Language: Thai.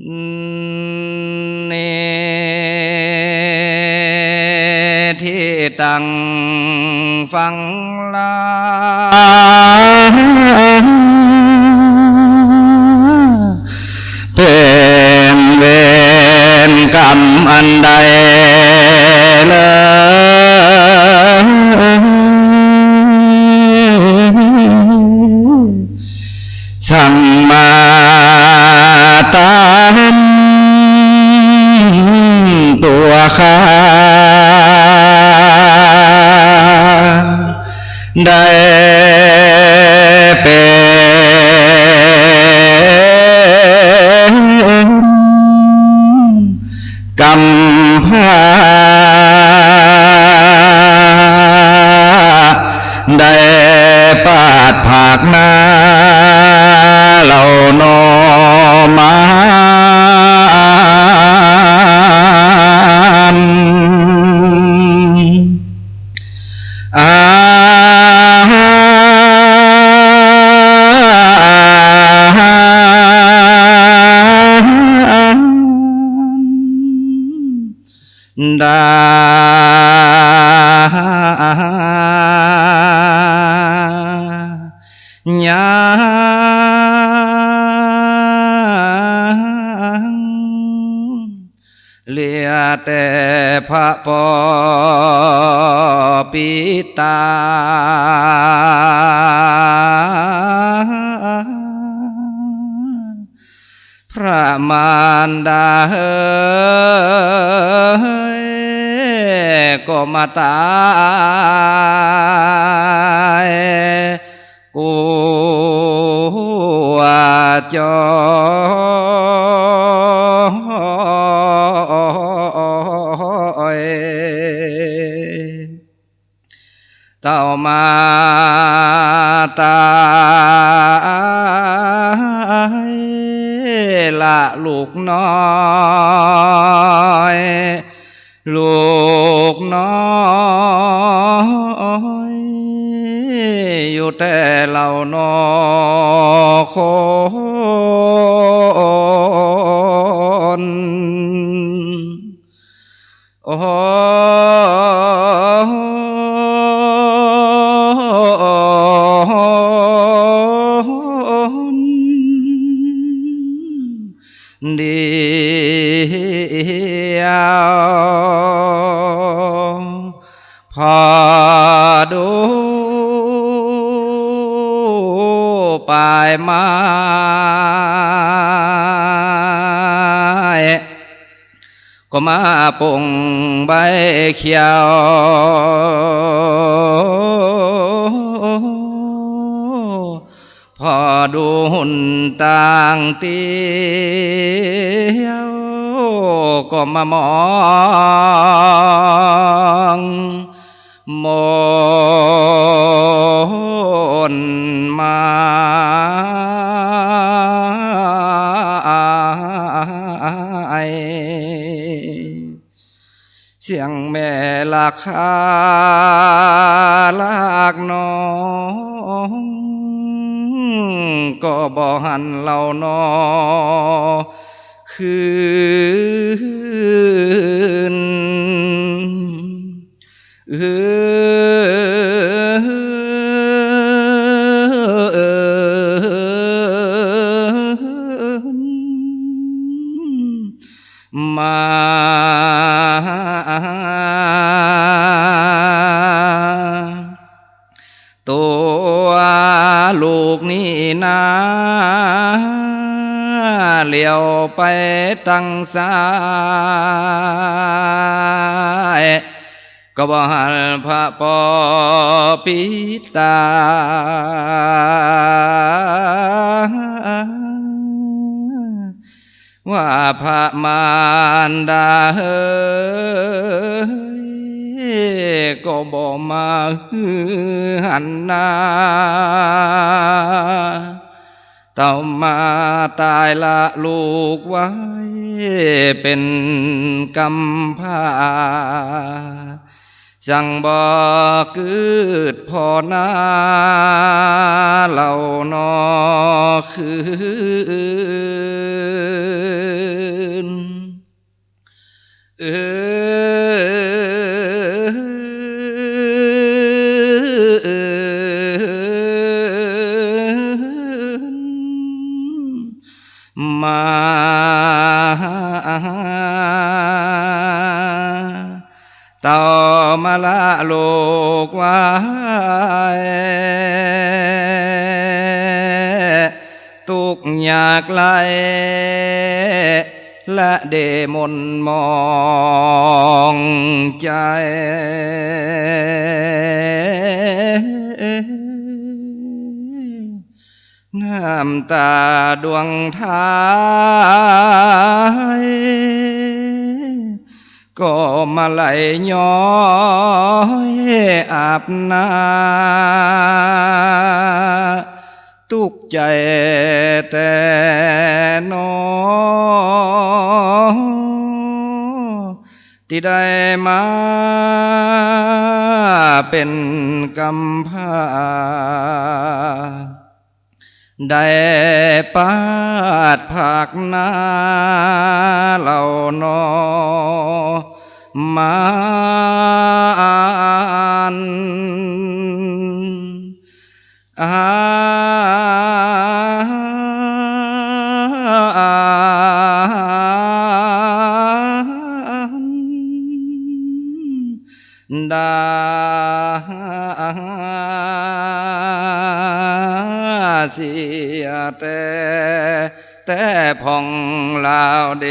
เนที่ตังฟังลาเป็นเวรกรรมอันใดเลยสั่ง ตัว ดายางเลียแต่พระปอปิตา พระมารดาเฮ้ยก็มาตายกูว่าจอยเต่ามาตาย ละลูกน้อยลูกน้อยอยู่แต่เรานอคนโอ้ ยวพอดูปลายไม้ก็มาปุ่งใบเขียว พอดูหุ่นต่างเตียวก็มามอง มนมาเสียงแม่ลาคาลากน้อ บ่หันเรานอคืนเอมา ไปตั้งซ้ายก็บหันพระปอปิตาว่าพระมารดาเฮก็บอกมาฮือหันนาเต่ามา ตายละลูกไว้ เป็นกำพาสังบอกกืดพอน้าเหล่านอคือ ต่อมาละโลกไว้ทุกข์ยากไลและเดมนมองใจน้ำตาดวงท้าย ก็มาไหลย้อยอาบนาทุกใจแต่หนอที่ได้มาเป็นกำพาได้ปาดผักนาเหล่านอ มานอาดาเสียแต่แต่พองลาวเด